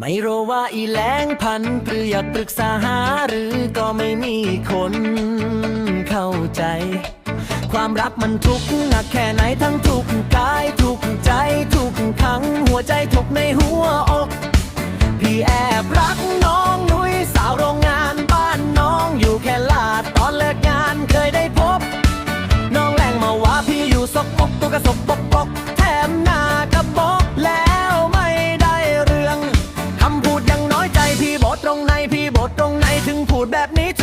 ไม่รู้ว่าอีแหลงพันหรืออยากปรึกษาหาหรือก็ไม่มีคนเข้าใจ ความรักมันทุกข์หนักแค่ไหนทั้งทุกข์กายทุกข์ใจทุกข์ทั้งหัวใจทุกในหัวอก พี่แอบรัก let me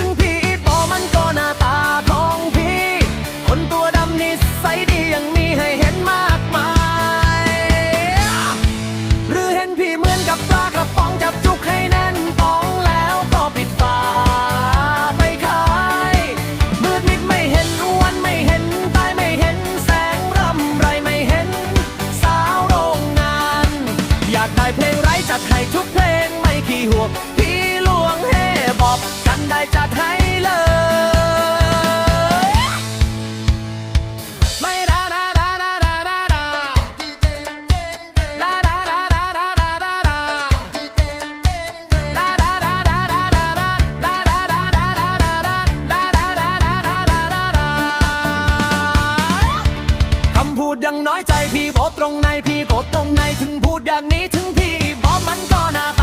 ังน้อยใจพี่บอกตรงในพี่บอกตรงในถึงพูดอย่างนี้ถึงพี่บอกมันก็น่า